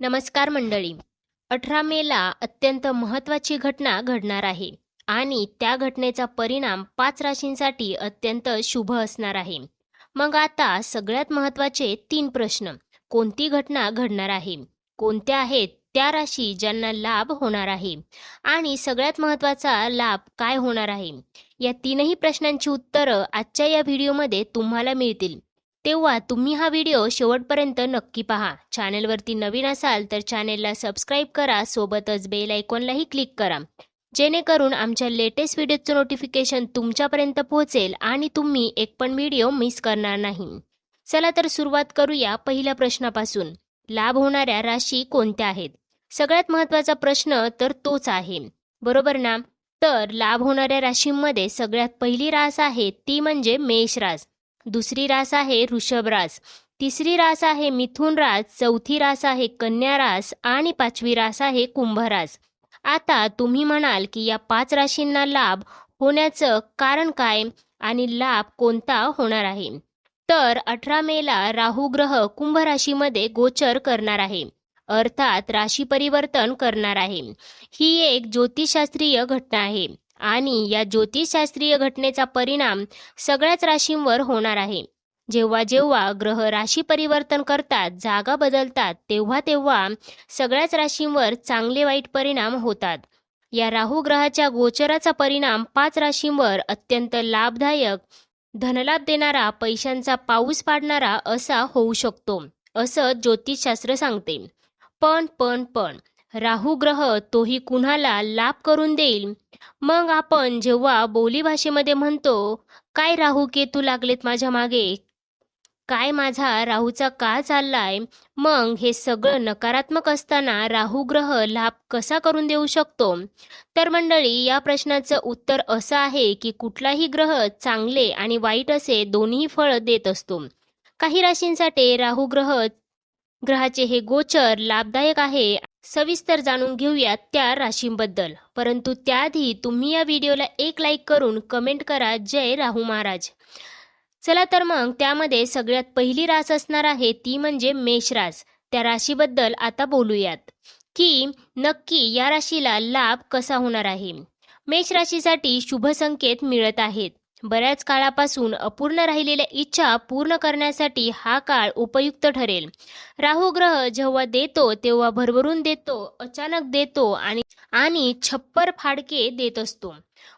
नमस्कार मंडळी. अठरा मेला अत्यंत महत्त्वाची घटना घडणार आहे आणि त्या घटनेचा परिणाम पाच राशींसाठी अत्यंत शुभ असणार आहे. मग आता सगळ्यात महत्त्वाचे तीन प्रश्न. कोणती घटना घडणार आहे? कोणत्या आहेत त्या राशी ज्यांना लाभ होणार आहे? आणि सगळ्यात महत्त्वाचा लाभ काय होणार आहे? या तीनही प्रश्नांची उत्तरं आजच्या या व्हिडिओमध्ये तुम्हाला मिळतील. तेव्हा तुम्ही हा व्हिडिओ शेवटपर्यंत नक्की पहा. चॅनेलवरती नवीन असाल तर चॅनेलला सबस्क्राईब करा सोबतच बेल आयकॉनलाही क्लिक करा. जेणेकरून आमच्या लेटेस्ट व्हिडिओचं नोटिफिकेशन तुमच्यापर्यंत पोहोचेल आणि तुम्ही एक पण व्हिडिओ मिस करणार नाही. चला तर सुरुवात करूया पहिल्या प्रश्नापासून. लाभ होणाऱ्या राशी कोणत्या आहेत? सगळ्यात महत्त्वाचा प्रश्न तर तोच आहे. बरोबर ना? तर लाभ होणाऱ्या राशींमध्ये सगळ्यात पहिली रास आहे ती म्हणजे मेष रास. दुसरी रास आहे ऋषभ रास. तिसरी रास आहे मिथुन रास. चौथी रास आहे कन्या रास. आणि पाचवी रास आहे कुंभ रास. आता तुम्ही म्हणाल की या पाच राशींना लाभ होण्याचं कारण काय आणि लाभ कोणता होणार आहे? तर अठरा मेला राहू ग्रह कुंभ राशीमध्ये गोचर करणार आहे. अर्थात राशी परिवर्तन करणार आहे. ही एक ज्योतिषशास्त्रीय घटना आहे. आणि या ज्योतिषशास्त्रीय घटनेचा परिणाम सगळ्याच राशींवर होणार आहे. जेव्हा जेव्हा ग्रह राशी परिवर्तन करतात जागा बदलतात तेव्हा तेव्हा सगळ्याच राशींवर चांगले वाईट परिणाम होतात. या राहू ग्रहाच्या गोचराचा परिणाम पाच राशींवर अत्यंत लाभदायक धनलाभ देणारा पैशांचा पाऊस पाडणारा असा होऊ शकतो असं ज्योतिषशास्त्र सांगते. पण पण पण राहू ग्रह तोही कुणाला लाभ करून देईल? मग आपण जेव्हा बोलीभाषेमध्ये म्हणतो काय राहू केतू लागलेत माझ्या मागे? काय माझा राहूचा काळ चाललाय? मग हे सगळं नकारात्मक असताना राहू ग्रह लाभ कसा करून देऊ शकतो? तर मंडळी या प्रश्नाचं उत्तर असं आहे की कुठलाही ग्रह चांगले आणि वाईट असे दोन्ही फळ देत असतो. काही राशींसाठी राहू ग्रह ग्रहाचे हे गोचर लाभदायक आहे सविस्तर जाणून घेऊयात त्या राशींबद्दल. परंतु त्याआधी तुम्ही या व्हिडिओला एक लाईक करून कमेंट करा. जय राहू महाराज. चला तर मग त्यामध्ये सगळ्यात पहिली रास असणार आहे ती म्हणजे मेष रास. त्या राशीबद्दल आता बोलूयात. की नक्की या राशीला लाभ कसा होणार आहे? मेष राशीसाठी शुभ संकेत मिळत आहेत. बऱ्याच काळापासून अपूर्ण राहिलेल्या इच्छा पूर्ण करण्यासाठी हा काळ उपयुक्त ठरेल. राहू ग्रह जेव्हा देतो तेव्हा भरभरून देतो अचानक देतो आणि आणि छप्पर फाडके देत असतो.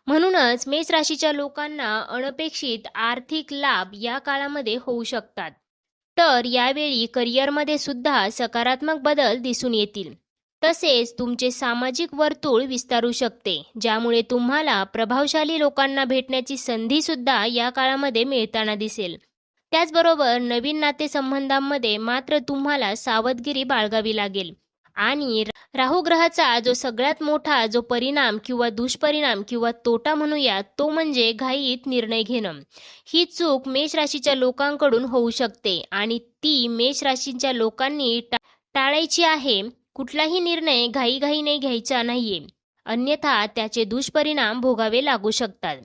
म्हणूनच मेष राशीच्या लोकांना अनपेक्षित आर्थिक लाभ या काळामध्ये होऊ शकतात. तर यावेळी करिअरमध्ये सुद्धा सकारात्मक बदल दिसून येतील. तसेच तुमचे सामाजिक वर्तुळ विस्तारू शकते ज्यामुळे तुम्हाला प्रभावशाली लोकांना भेटण्याची संधी सुद्धा या काळामध्ये मिळताना दिसेल. त्याचबरोबर नवीन नातेसंबंधांमध्ये मात्र तुम्हाला सावधगिरी बाळगावी लागेल. आणि राहू ग्रहाचा जो सगळ्यात मोठा जो परिणाम किंवा दुष्परिणाम किंवा तोटा म्हणूया तो म्हणजे घाईत निर्णय घेणं. ही चूक मेष राशीच्या लोकांकडून होऊ शकते आणि ती मेष राशीच्या लोकांनी टाळायची आहे. कुठलाही निर्णय घाईघाईने घ्यायचा नाहीये. अन्यथा त्याचे दुष्परिणाम भोगावे लागू शकतात.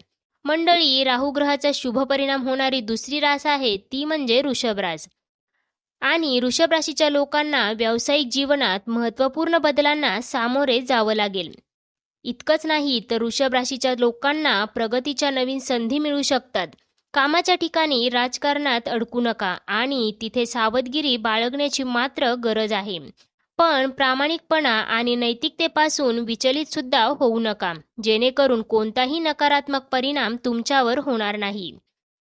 मंडळी राहू ग्रहाचा शुभ परिणाम होणारी दुसरी रास आहे ती म्हणजे वृषभ रास आणि वृषभ राशीच्या लोकांना व्यावसायिक जीवनात महत्त्वपूर्ण बदलांना सामोरे जावं लागेल. इतकंच नाही तर वृषभ राशीच्या लोकांना प्रगतीच्या नवीन संधी मिळू शकतात. कामाच्या ठिकाणी राजकारणात अडकू नका आणि तिथे सावधगिरी बाळगण्याची मात्र गरज आहे. पण प्रामाणिकपणा आणि नैतिकतेपासून विचलित सुद्धा होऊ नका जेणेकरून कोणताही नकारात्मक परिणाम तुमच्यावर होणार नाही.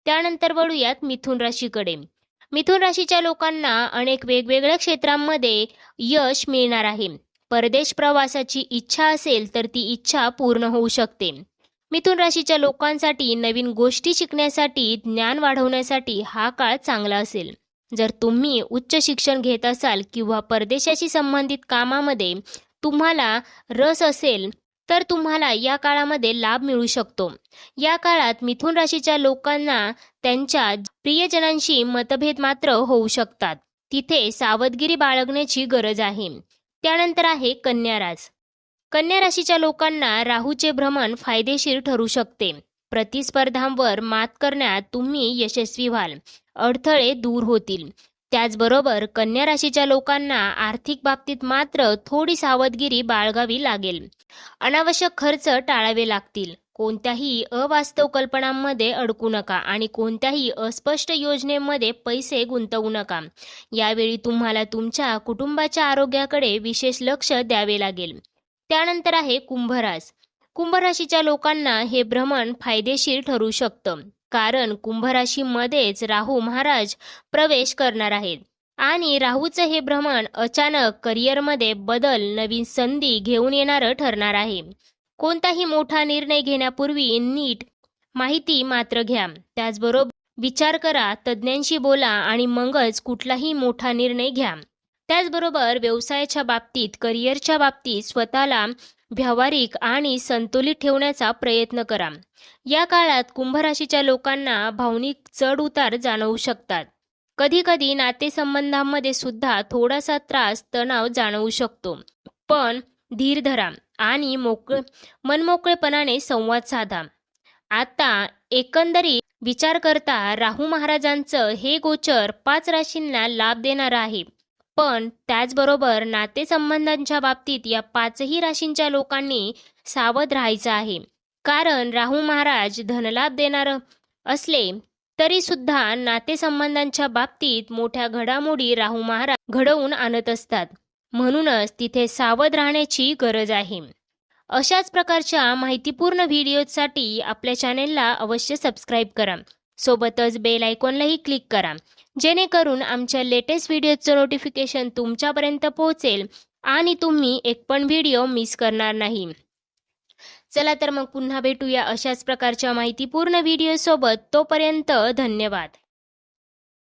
त्यानंतर वळूयात मिथुन राशीकडे. मिथुन राशीच्या लोकांना अनेक वेगवेगळ्या क्षेत्रांमध्ये यश मिळणार आहे. परदेश प्रवासाची इच्छा असेल तर ती इच्छा पूर्ण होऊ शकते. मिथुन राशीच्या लोकांसाठी नवीन गोष्टी शिकण्यासाठी ज्ञान वाढवण्यासाठी हा काळ चांगला असेल. जर तुम्ही उच्च शिक्षण घेत असाल किंवा परदेशाशी संबंधित कामामध्ये तुम्हाला रस असेल तर तुम्हाला या काळामध्ये लाभ मिळू शकतो. या काळात मिथुन राशीच्या लोकांना त्यांच्या प्रियजनांशी मतभेद मात्र होऊ शकतात. तिथे सावधगिरी बाळगण्याची गरज आहे. त्यानंतर आहे कन्या रास कन्या राशीच्या लोकांना राहूचे भ्रमण फायदेशीर ठरू शकते. प्रतिस्पर्धांवर मात करण्यात तुम्ही यशस्वी व्हाल. अडथळे दूर होतील. त्याचबरोबर कन्या राशीच्या लोकांना आर्थिक बाबतीत मात्र थोडी सावधगिरी बाळगावी लागेल. अनावश्यक खर्च टाळावे लागतील. कोणत्याही अवास्तव कल्पनांमध्ये अडकू नका आणि कोणत्याही अस्पष्ट योजनेमध्ये पैसे गुंतवू नका. यावेळी तुम्हाला तुमच्या कुटुंबाच्या आरोग्याकडे विशेष लक्ष द्यावे लागेल. त्यानंतर आहे कुंभरास. कुंभराशीच्या लोकांना हे भ्रमण फायदेशीर ठरू शकतं. कारण कुंभराशीमध्येच राहू महाराज प्रवेश करणार आहेत. आणि राहूचं हे भ्रमण अचानक करिअरमध्ये बदल नवीन संधी घेऊन येणारं ठरणार आहे. कोणताही मोठा निर्णय घेण्यापूर्वी नीट माहिती मात्र घ्या. त्याचबरोबर विचार करा तज्ज्ञांशी बोला आणि मगच कुठलाही मोठा निर्णय घ्या. त्याचबरोबर व्यवसायाच्या बाबतीत करिअरच्या बाबतीत स्वतःला व्यावहारिक आणि संतुलित ठेवण्याचा प्रयत्न करा. या काळात कुंभराशीच्या लोकांना भावनिक चढ उतार जाणवू शकतात. कधीकधी नातेसंबंधांमध्ये सुद्धा थोडासा त्रास तणाव जाणवू शकतो. पण धीर धरा आणि मोकळ मनमोकळेपणाने संवाद साधा. आता एकंदरीत विचार करता राहू महाराजांचं हे गोचर पाच राशींना लाभ देणार आहे. पण त्याचबरोबर नातेसंबंधांच्या बाबतीत या पाचही राशींच्या लोकांनी सावध राहायचं आहे. कारण राहू महाराज धनलाभ देणार असले तरी सुद्धा नातेसंबंधांच्या बाबतीत मोठ्या घडामोडी राहू महाराज घडवून आणत असतात. म्हणूनच तिथे सावध राहण्याची गरज आहे. अशाच प्रकारच्या माहितीपूर्ण व्हिडिओसाठी आपल्या चॅनेलला अवश्य सबस्क्राईब करा. सोबतच बेल आयकॉनलाही क्लिक करा. जेणेकरून आमच्या लेटेस्ट व्हिडिओचं नोटिफिकेशन तुमच्यापर्यंत पोहोचेल आणि तुम्ही एक पण व्हिडिओ मिस करणार नाही. चला तर मग पुन्हा भेटूया अशाच प्रकारच्या माहितीपूर्ण व्हिडिओसोबत. तोपर्यंत धन्यवाद.